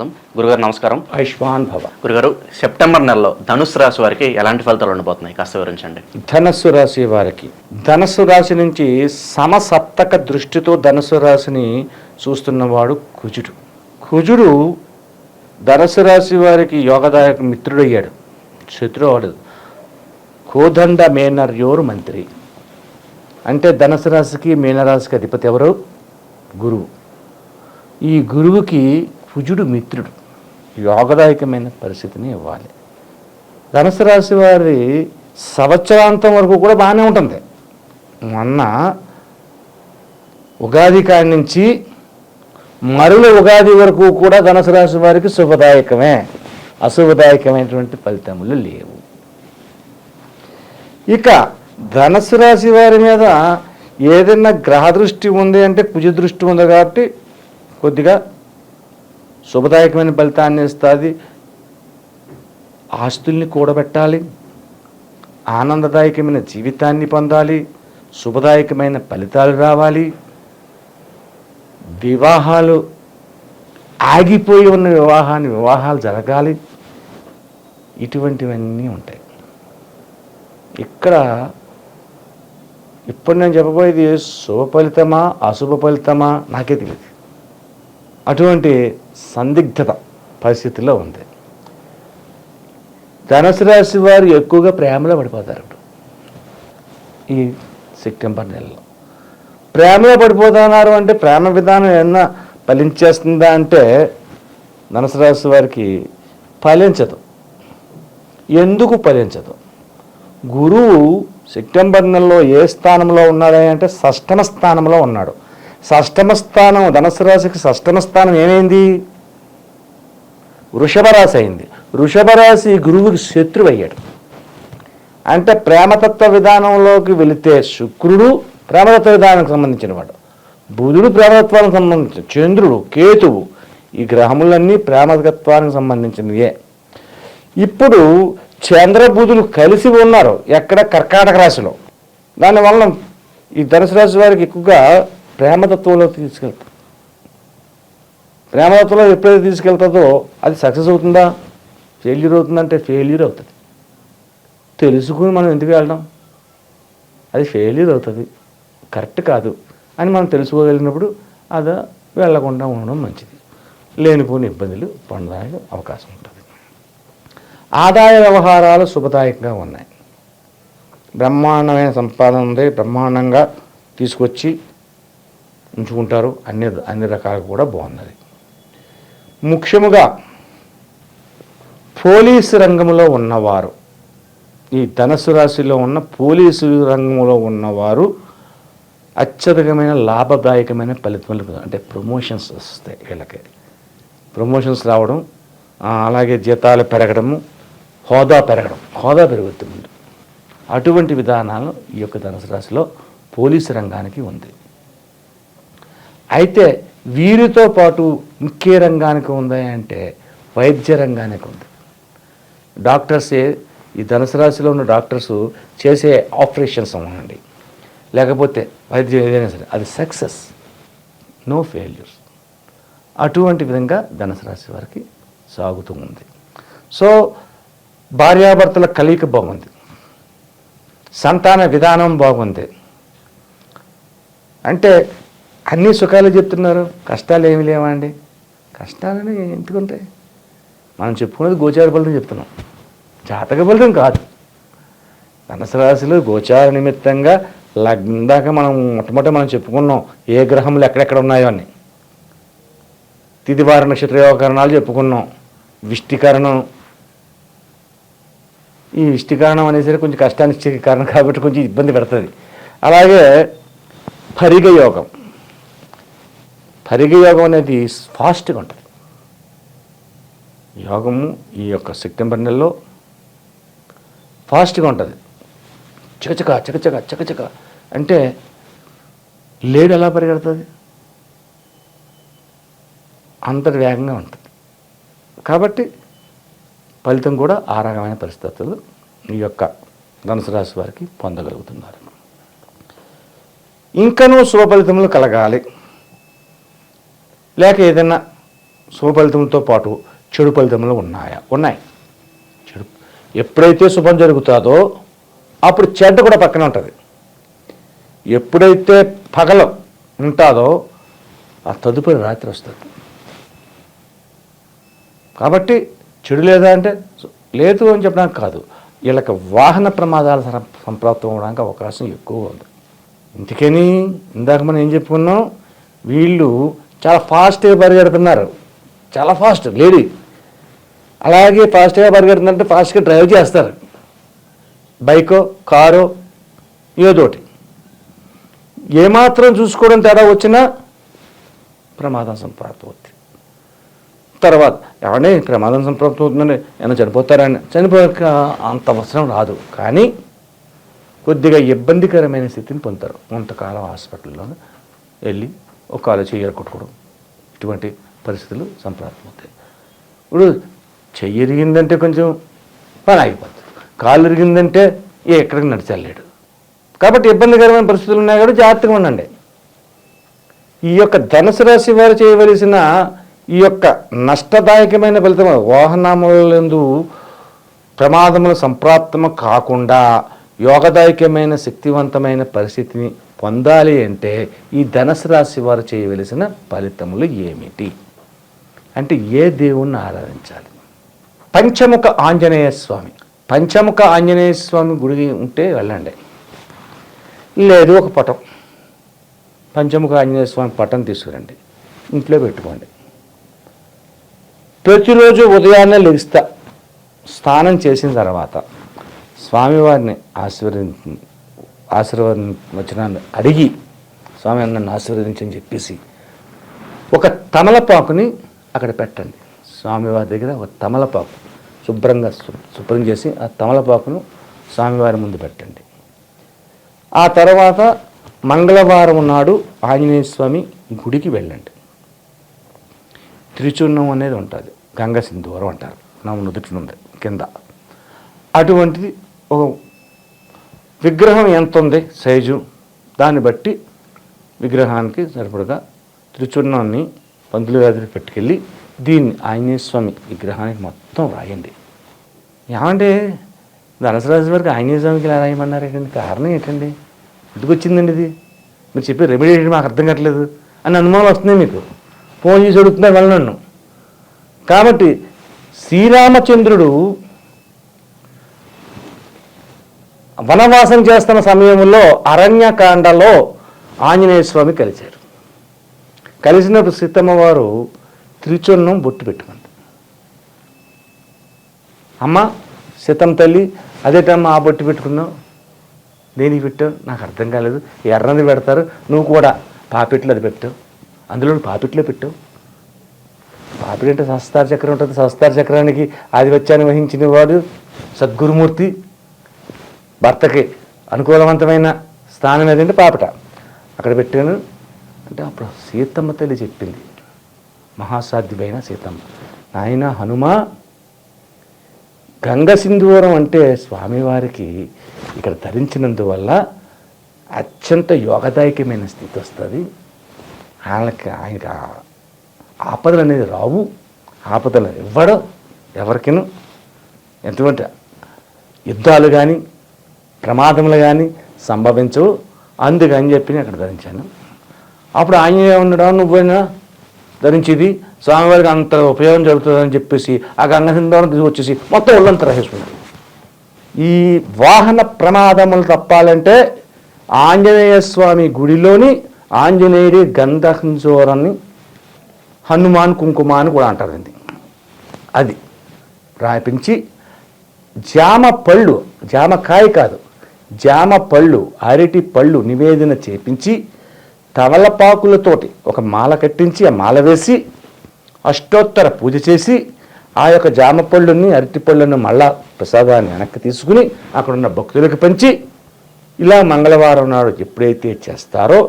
స్వాగతం. గురుగారు నమస్కారం. ఆయుష్మాన్ భవ. గురుగారు సెప్టెంబర్ నెలలో ధనుసు రాశి వారికి ఎలాంటి ఫలితాలు ఉండబోతున్నాయి? కాస్త వివరించండి. ధనస్సు రాశి వారికి. ధనస్సు రాశి నుంచి సమసప్తక దృష్టితో ధనుసు రాశిని చూస్తున్నవాడు కుజుడు. కుజుడు ధనస్సు రాశి వారికి యోగదాయక మిత్రుడయ్యాడు. శత్రువు అవడు కోదండ మేనర్యోరు మంత్రి. అంటే ధనుసు రాశికి మీనరాశికి అధిపతి ఎవరు? గురువు. ఈ గురువుకి కుజుడు మిత్రుడు. యోగదాయకమైన పరిస్థితిని ఇవ్వాలి. ధనుసు రాశి వారి సంవత్సరాంతం వరకు కూడా బాగానే ఉంటుంది. మొన్న ఉగాది కాడి నుంచి మరుల ఉగాది వరకు కూడా ధనుసు రాశి వారికి శుభదాయకమే. అశుభదాయకమైనటువంటి ఫలితములు లేవు. ఇక ధనుసు రాశి వారి మీద ఏదైనా గ్రహ దృష్టి ఉంది అంటే కుజ దృష్టి ఉంది కాబట్టి కొద్దిగా శుభదాయకమైన ఫలితాన్ని ఇస్తుంది. ఆస్తుల్ని కూడబెట్టాలి. ఆనందదాయకమైన జీవితాన్ని పొందాలి. శుభదాయకమైన ఫలితాలు రావాలి. వివాహాలు ఆగిపోయి ఉన్న వివాహాన్ని వివాహాలు జరగాలి. ఇటువంటివన్నీ ఉంటాయి. ఇక్కడ ఇప్పుడు నేను చెప్పబోయేది శుభ ఫలితమా అశుభ ఫలితమా నాకే తెలియదు అటువంటి సందిగ్ధత పరిస్థితిలో ఉంది. ధనుసు రాశి వారు ఎక్కువగా ప్రేమలో పడిపోతారు ఇప్పుడు. ఈ సెప్టెంబర్ నెలలో. ప్రేమలో పడిపోతున్నారు అంటే ప్రేమ విధానం ఏమన్నా ఫలించేస్తుందా అంటే ధనుసు రాశి వారికి ఫలించదు. ఎందుకు ఫలించదు? గురువు సెప్టెంబర్ నెలలో ఏ స్థానంలో ఉన్నాడు అంటే షష్టమ స్థానంలో ఉన్నాడు. షష్టమ స్థానం ధనుసు రాశికి షష్టమ స్థానం ఏమైంది? వృషభరాశి అయింది వృషభరాశి గురువుకి శత్రువు అయ్యాడు అంటే ప్రేమతత్వ విధానంలోకి వెళితే శుక్రుడు ప్రేమతత్వ విధానానికి సంబంధించిన వాడు బుధుడు ప్రేమతత్వానికి సంబంధించిన చంద్రుడు కేతువు ఈ గ్రహములన్నీ ప్రేమతత్వానికి సంబంధించినవే ఇప్పుడు చంద్రబుధులు కలిసి ఉన్నారు ఎక్కడ? కర్కాటక రాశిలో. దానివల్ల ఈ ధనుసు రాశి వారికి ఎక్కువగా ప్రేమతత్వంలో తీసుకెళ్తారు. ప్రేమతత్వంలో ఎప్పుడైతే తీసుకెళ్తుందో అది సక్సెస్ అవుతుందా? ఫెయిల్యూర్ అవుతుందంటే ఫెయిల్యూర్ అవుతుంది. తెలుసుకుని మనం ఎందుకు వెళ్ళడం? అది ఫెయిల్యూర్ అవుతుంది. కరెక్ట్ కాదు అని మనం తెలుసుకోగలిగినప్పుడు అది వెళ్ళకుండా ఉండడం మంచిది. లేనిపోని ఇబ్బందులు పొందడానికి అవకాశం ఉంటుంది. ఆదాయ వ్యవహారాలు శుభదాయకంగా ఉన్నాయి. బ్రహ్మాండమైన సంపాదన ఉంది. బ్రహ్మాండంగా తీసుకొచ్చి ఉంచుకుంటారు. అన్ని అన్ని రకాలు కూడా బాగున్నది. ముఖ్యముగా పోలీసు రంగంలో ఉన్నవారు ఈ ధనస్సు రాశిలో ఉన్న పోలీసు రంగంలో ఉన్నవారు అత్యధికమైన లాభదాయకమైన ఫలితములు అంటే ప్రమోషన్స్ వస్తాయి వీళ్ళకి. ప్రమోషన్స్ రావడం అలాగే జీతాలు పెరగడము హోదా పెరగడం హోదా పెరుగుతుంది అటువంటి విధానాలు ఈ యొక్క ధనుసు రాశిలో పోలీసు రంగానికి ఉంది. అయితే వీరితో పాటు ఇంకే రంగానికి ఉంది అంటే వైద్య రంగానికి ఉంది. డాక్టర్స్ ఈ ధనుసు రాశిలో ఉన్న డాక్టర్స్ చేసే ఆపరేషన్స్ అవ్వండి లేకపోతే వైద్యం ఏదైనా సరే అది సక్సెస్ నో ఫెయిల్యూర్స్. అటువంటి విధంగా ధనుసు రాశి వారికి సాగుతూ ఉంది. సో భార్యాభర్తల కలయిక బాగుంది. సంతాన విధానం బాగుంది. అంటే అన్ని సుఖాలు చెప్తున్నారు. కష్టాలు ఏమి లేవండి. కష్టాలని ఎందుకుంటాయి? మనం చెప్పుకున్నది గోచార బలం చెప్తున్నాం. జాతక బలం కాదు. ధనుసు రాశిలో గోచార నిమిత్తంగా లగ్నందాక మనం మొట్టమొదటి మనం చెప్పుకున్నాం. ఏ గ్రహములు ఎక్కడెక్కడ ఉన్నాయో అని. తిదివార నక్షత్ర యోగకరణాలు చెప్పుకున్నాం. విష్టికరణం. ఈ విష్టికరణం అనేసరికి కొంచెం కష్టానికి కారణం కాబట్టి కొంచెం ఇబ్బంది పెడుతుంది. అలాగే పరిగ యోగం హరిగ యోగం అనేది ఫాస్ట్గా ఉంటుంది. యోగము ఈ యొక్క సెప్టెంబర్ నెలలో ఫాస్ట్గా ఉంటుంది. చకచక చకచక చకచక. అంటే లేడు ఎలా పరిగెడుతుంది? అంతటి వేగంగా ఉంటుంది. కాబట్టి ఫలితం కూడా ఆ రకమైన పరిస్థితులు ఈ యొక్క ధనుసు రాశి వారికి పొందగలుగుతున్నారు. ఇంకనూ శుభ ఫలితములు కలగాలి. లేక ఏదైనా శుభ పాటు చెడు ఫలితములు ఉన్నాయా? ఉన్నాయి. చెడు. ఎప్పుడైతే శుభం జరుగుతుందో అప్పుడు చెడ్డ కూడా పక్కన ఉంటుంది. ఎప్పుడైతే పగలు ఉంటుందో ఆ తదుపరి రాత్రి వస్తుంది. కాబట్టి చెడు లేదా అంటే లేదు అని చెప్పడానికి కాదు. వీళ్ళకి వాహన ప్రమాదాలు సంప్రాప్తం అవడానికి అవకాశం ఎక్కువ ఉంది. ఇందుకని ఇందాక మనం ఏం చెప్పుకున్నాం? వీళ్ళు చాలా ఫాస్ట్గా పరిగెడుతున్నారు. చాలా ఫాస్ట్ లేడీ. అలాగే ఫాస్ట్గా పరిగెడుతుందంటే ఫాస్ట్గా డ్రైవ్ చేస్తారు. బైకో కారో ఏదోటి. ఏమాత్రం చూసుకోవడం తేడా వచ్చినా ప్రమాదం సంప్రాప్తం అవుతుంది తర్వాత ఎవడే ప్రమాదం సంప్రాప్తం అవుతుందండి ఏమైనా చనిపోతారని చనిపోయాక అంత అవసరం రాదు. కానీ కొద్దిగా ఇబ్బందికరమైన స్థితిని పొందుతారు. కొంతకాలం హాస్పిటల్లో వెళ్ళి ఒక కాలు చెయ్యి కొట్టుకోవడం ఇటువంటి పరిస్థితులు సంప్రాప్తమవుతాయి ఇప్పుడు చెయ్యి ఎరిగిందంటే కొంచెం పని ఆగిపోతుంది కాలు ఎరిగిందంటే ఎక్కడికి నడిచలేడు కాబట్టి ఇబ్బందికరమైన పరిస్థితులు ఉన్నాయి కాబట్టి జాగ్రత్తగా ఉండండి. ఈ యొక్క ధనుసు రాశి వారు చేయవలసిన ఈ యొక్క నష్టదాయకమైన ఫలితం వాహనములందు ప్రమాదములు సంప్రాప్తము కాకుండా యోగదాయకమైన శక్తివంతమైన పరిస్థితిని పొందాలి అంటే ఈ ధనసు రాశి వారు చేయవలసిన ఫలితములు ఏమిటి? అంటే ఏ దేవుణ్ణి ఆరాధించాలి? పంచముఖ ఆంజనేయ స్వామి. పంచముఖ ఆంజనేయ స్వామి గుడి ఉంటే వెళ్ళండి. లేదు ఒక పటం. పంచముఖ ఆంజనేయ స్వామి పటం తీసుకురండి. ఇంట్లో పెట్టుకోండి. ప్రతిరోజు ఉదయాన్నే లెగిస్తా స్నానం చేసిన తర్వాత స్వామివారిని ఆశీర్వదించింది ఆశీర్వాదం వచ్చినాన్ని అడిగి స్వామి నన్ను ఆశీర్వదించని చెప్పేసి ఒక తమలపాకుని అక్కడ పెట్టండి. స్వామివారి దగ్గర ఒక తమలపాకు శుభ్రంగా శుభ్రం చేసి ఆ తమలపాకును స్వామివారి ముందు పెట్టండి. ఆ తర్వాత మంగళవారం నాడు ఆంజనేయ స్వామి గుడికి వెళ్ళండి. త్రిచూర్ణం అనేది ఉంటుంది. గంగ సింధూరం అంటారు. నా నుదుటిన కింద. అటువంటిది ఒక విగ్రహం ఎంత ఉంది సైజు. దాన్ని బట్టి విగ్రహానికి సరిపడగా త్రిచూర్ణాన్ని పంతులు వ్యాధిని పెట్టుకెళ్ళి దీన్ని ఆంజనేయ స్వామి విగ్రహానికి మొత్తం రాయండి. ఏమంటే ధనసరాజు వారికి ఆంజనేయ స్వామికి ఇలా రాయమన్నారు ఏంటండి? కారణం ఏంటండి? ఎందుకు వచ్చిందండి ఇది? మీరు చెప్పే రెమెడీ ఏంటి? మాకు అర్థం కావట్లేదు అని అనుమానం వస్తుంది మీకు. ఫోన్ చేసి అడుగుతున్నారు వెళ్ళను నన్ను. కాబట్టి శ్రీరామచంద్రుడు వనవాసం చేస్తున్న సమయంలో అరణ్యకాండలో ఆంజనేయ స్వామి కలిశారు. కలిసినప్పుడు సీతమ్మ వారు త్రిచూర్ణం బొట్టు పెట్టుకుంది. అమ్మ సీతమ్మ తల్లి అదేటమ్మ ఆ బొట్టు పెట్టుకున్నావు? దేనికి పెట్టావు? నాకు అర్థం కాలేదు. ఎర్రది పెడతారు. నువ్వు కూడా పాపిట్లో అది పెట్టావు. అందులో పాపిట్లో పెట్టావు. పాపిడి అంటే సహస్తార చక్రం ఉంటుంది. సహస్తార చక్రానికి ఆధిపత్యాన్ని వహించిన వాడు సద్గురుమూర్తి. భర్తకి అనుకూలవంతమైన స్థానం ఏదంటే పాపట. అక్కడ పెట్టాను. అంటే అప్పుడు సీతమ్మ తల్లి చెప్పింది. మహాసాధ్యమైన సీతమ్మ. నాయన హనుమ గంగ సింధూరం అంటే స్వామివారికి ఇక్కడ ధరించినందువల్ల అత్యంత యోగదాయకమైన స్థితి వస్తుంది ఆయనకి ఆయనకి ఆపదలు అనేది రావు. ఆపదలు ఇవ్వడం ఎవరికినూ. ఎంతమంటే యుద్ధాలు కానీ ప్రమాదములు కానీ సంభవించవు. అందుకని చెప్పి నేను అక్కడ ధరించాను. అప్పుడు ఆంజనేయ ఉండడా నువ్వైనా ధరించేది? స్వామివారికి అంత ఉపయోగం జరుగుతుందని చెప్పేసి ఆ గంగ తీసుకొచ్చేసి మొత్తం ఒళ్ళంతా రహేసుకుంది ఈ వాహన ప్రమాదములు తప్పాలంటే ఆంజనేయ స్వామి గుడిలోని ఆంజనేయుడి గంధంజోరాన్ని హనుమాన్ కుంకుమ అని కూడా అంటారండి అది రాయించి జామ పళ్ళు జామకాయ కాదు జామ పళ్ళు అరటి పళ్ళు నివేదన చేపించి తవలపాకులతోటి ఒక మాల కట్టించి ఆ మాల వేసి అష్టోత్తర పూజ చేసి ఆ యొక్క జామ పళ్ళుని అరటి పళ్ళను మళ్ళా ప్రసాదాన్ని వెనక్కి తీసుకుని అక్కడున్న భక్తులకు పంచి ఇలా మంగళవారం నాడు ఎప్పుడైతే చేస్తారో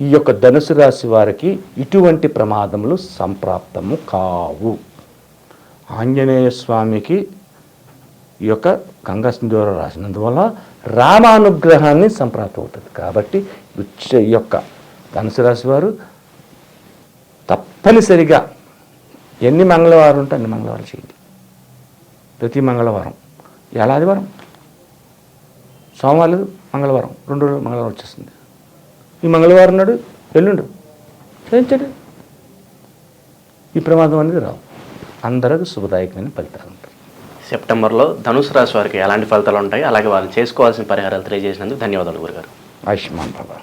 ఈ యొక్క ధనుసు రాశి వారికి ఇటువంటి ప్రమాదములు సంప్రాప్తము కావు. ఆంజనేయ స్వామికి ఈ యొక్క గంగా సింధూరం రాసినందువల్ల రామానుగ్రహాన్ని సంప్రాప్తం అవుతుంది. కాబట్టి ఉచ్చ ఈ యొక్క ధనుసు రాశి వారు తప్పనిసరిగా ఎన్ని మంగళవారం ఉంటే అన్ని మంగళవారం చేయండి. ప్రతి మంగళవారం ఎలా ఆదివారం సోమవారం మంగళవారం రెండు రోజులు మంగళవారం వచ్చేస్తుంది. ఈ మంగళవారం నాడు ఎల్లుండు చేయించండి ఈ ప్రమాదం అనేది రావు. అందరికి శుభదాయకమైన ఫలితాలు. సెప్టెంబర్లో ధనుసు రాశి వారికి ఎలాంటి ఫలితాలు ఉంటాయి? అలాగే వాళ్ళు చేసుకోవాల్సిన పరిహారాలు తెలియజేసినందుకు ధన్యవాదాలు గురుగారు. ఆయుష్మాన్ బాబా